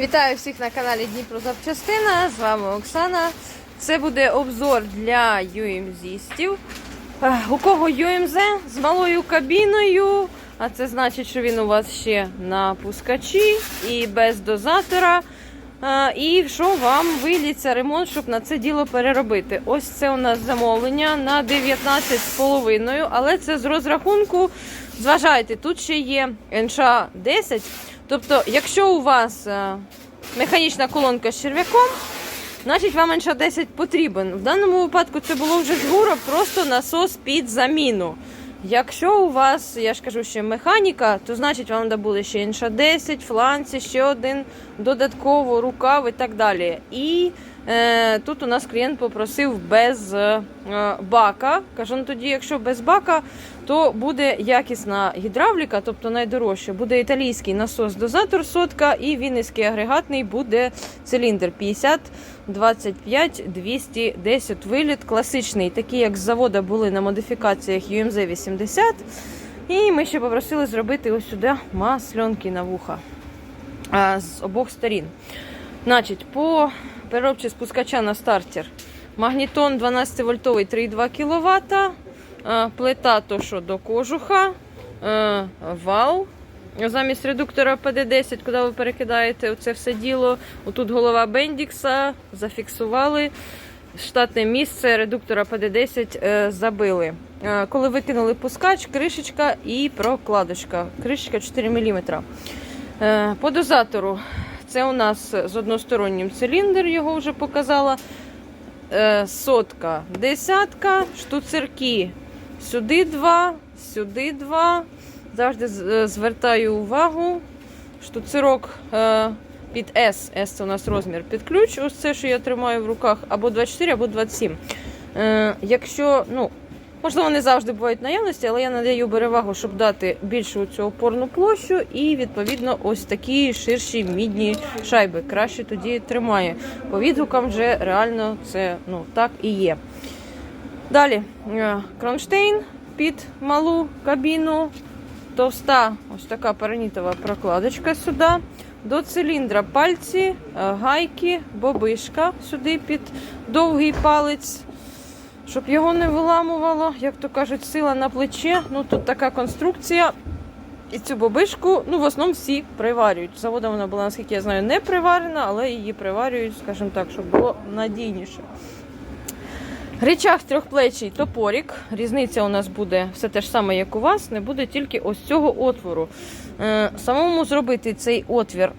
Вітаю всіх на каналі Дніпро Запчастина. З вами Оксана. Це буде обзор для UMZ-стів. У кого UMZ з малою кабіною, а це значить, що він у вас ще на пускачі і без дозатора. І що вам виліться ремонт, щоб на це діло переробити? Ось це у нас замовлення на 19,5, але це з розрахунку. Зважайте, тут ще є НШ 10. Тобто, якщо у вас е, механічна колонка з черв'яком, значить вам НШ 10 потрібен. В даному випадку це було вже з просто насос під заміну. Якщо у вас, я ж кажу, ще механіка, то значить вам буде ще інша 10, фланці, ще один додатково рукав і так далі. І тут у нас клієнт попросив без е, бака. Кажу, ну тоді, якщо без бака, то буде якісна гідравліка, тобто найдорожча. Буде італійський насос-дозатор сотка і вінницький агрегатний буде циліндр 50 25 210 виліт. Класичний, такий, як з завода були на модифікаціях UMZ 80. І ми ще попросили зробити ось сюди масльонки на вуха з обох сторін. Значить, по переробці спускача на стартер. Магнітон 12 вольтовий 3,2 кВт. Плита то що до кожуха, е, вал. Замість редуктора PD10, куди ви перекидаєте це все діло. Отут голова Бендікса, зафіксували. Штатне місце редуктора PD10 е, забили. Е, Коли викинули пускач, кришечка і прокладочка. Кришечка 4 мм. По дозатору це у нас з одностороннім циліндр, його вже показала. Е, Сотка, десятка, штуцерки. Сюди два, сюди два. Завжди е, звертаю увагу. Штуцерок е, під S. S це у нас розмір під ключ. Ось це, що я тримаю в руках, або 24, або 27. Е, якщо, ну, можливо, не завжди бувають наявності, але я надаю перевагу, щоб дати більшу цю опорну площу і, відповідно, ось такі ширші мідні шайби. Краще тоді тримає. По відгукам вже реально це ну, так і є. Далі е, кронштейн під малу кабіну. Товста ось така паранітова прокладочка сюди. До циліндра пальці, е, гайки, бобишка сюди під довгий палець, щоб його не виламувало, як то кажуть, сила на плече. Ну тут така конструкція. І цю бобишку, ну, в основному всі приварюють. Завода вона була, наскільки я знаю, не приварена, але її приварюють, скажімо так, щоб було надійніше. Речах трьохплечий топорик. Різниця у нас буде все те ж саме, як у вас, не буде тільки ось цього отвору. Е, Самому зробити цей отвір